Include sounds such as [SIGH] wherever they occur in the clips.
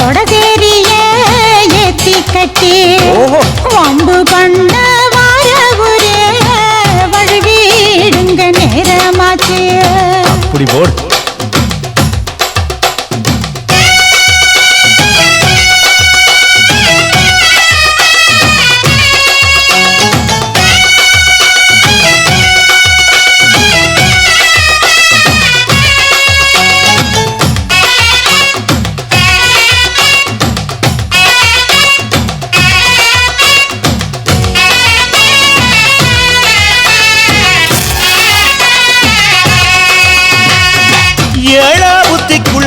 தொடதேரிய ஏத்தி கட்டி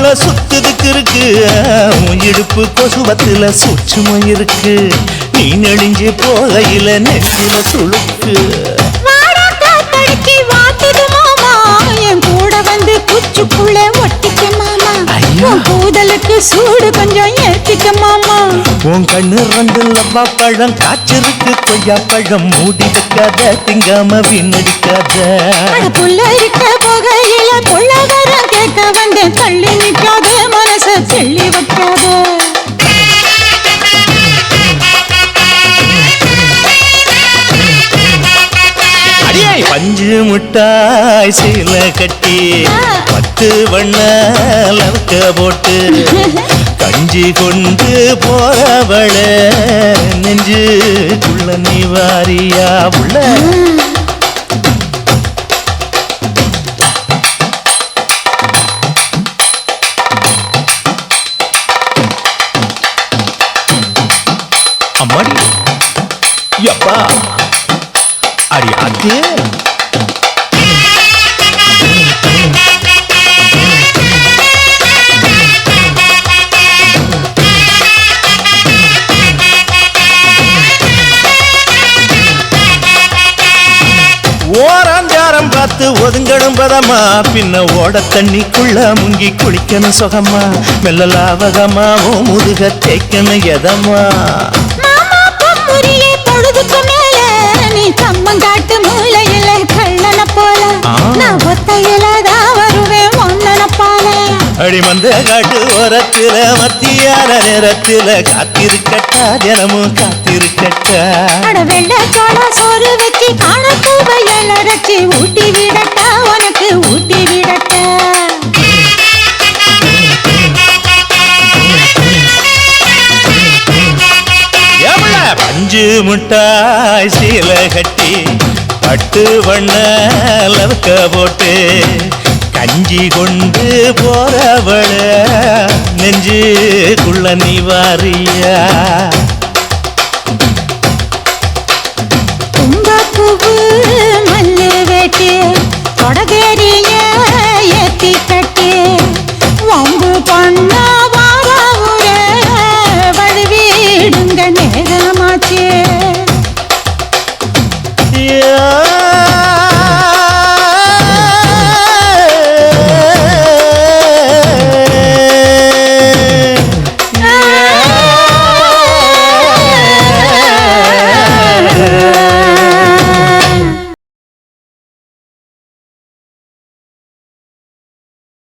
புத்திக்குள்ள சுத்துதுக்கு இருக்கு. உன் இடுப்பு கொசுவத்துல சூட்சுமம் இருக்கு. நீ நெளிஞ்சு போகையில கூட வந்து குச்சுக்குள்ள ஒட்டிக்க மாமா. உன் கூதலுக்கு சூடு கொஞ்சம் ஏத்திக்க மாமா. உன் கண்ணு ரெண்டு லவ்வா பழம் காய்ச்சிருக்கு கொய்யா பழம். மூடி வைக்காத திங்காம வீணடிக்காத. புள்ள இருக்க அடியே பஞ்சு முட்டாய் சீல கட்டி பத்து வண்ண லவுக்க போட்டு [LAUGHS] கஞ்சி கொண்டு போறவள நெஞ்சுக்குள்ள நீ வாரியா உள்ள. அம்மாடி. யப்பா அடி அது ஓராஞ்சாரம் பார்த்து ஒதுங்கணும் பதமா பின்ன ஓட தண்ணிக்குள்ள முங்கி குளிக்கணும் சுகமா மெல்ல லாவகமா ஓ முதுக தேய்க்கணும் எதமா கம்மங்காட்டு மூலையில கள்ளன போல. நான் ஒத்தையில தான் வருவேன் ஒன்னன போல. அடி மந்த காட்டு ஓரத்துல மத்தியான நேரத்துல காத்திருக்கட்டா தினமும் காத்திருக்கட்டா. வெள்ள ஊட்டி விடட்டா உனக்கு ஊட்டி விடட்டா எவ்வள பஞ்சு முட்டாய் சீல கட்டி பட்டு வண்ண லவுக்க போட்டு கஞ்சி கொண்டு போறவள நெஞ்சுக்குள்ள நீ வாரியா?